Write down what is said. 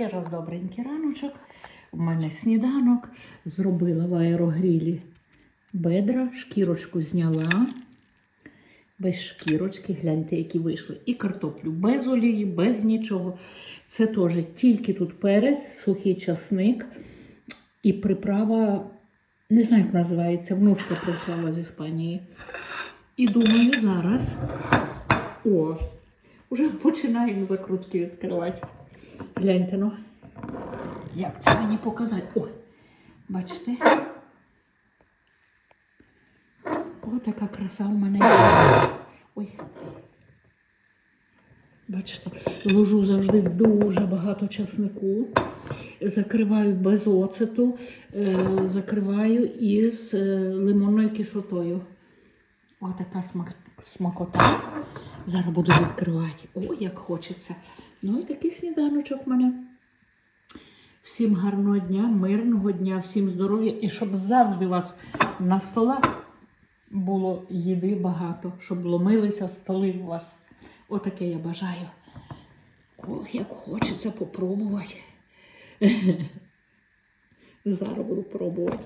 Ще раз добренький раночок. У мене сніданок. Зробила в аерогрілі бедра, шкірочку зняла. Без шкірочки, гляньте, які вийшли. І картоплю без олії, без нічого. Це теж тільки тут перець, сухий часник і приправа, не знаю, як називається, внучка прислала з Іспанії. І думаю, зараз. О, вже починаємо закрутки відкривати. Гляньте, ну. Як це мені показати? О, бачите? О, така краса у мене. Ой. Бачите, ложу завжди дуже багато часнику. Закриваю без оцету, е, закриваю із е, лимонною кислотою. О, така смак, смакота. Зараз буду відкривати. О, як хочеться. Ну і такий сніданочок в мене. Всім гарного дня, мирного дня, всім здоров'я і щоб завжди у вас на столах було їди багато, щоб ломилися столи у вас. Отаке я бажаю. Ох, як хочеться попробувати. Зараз буду пробувати.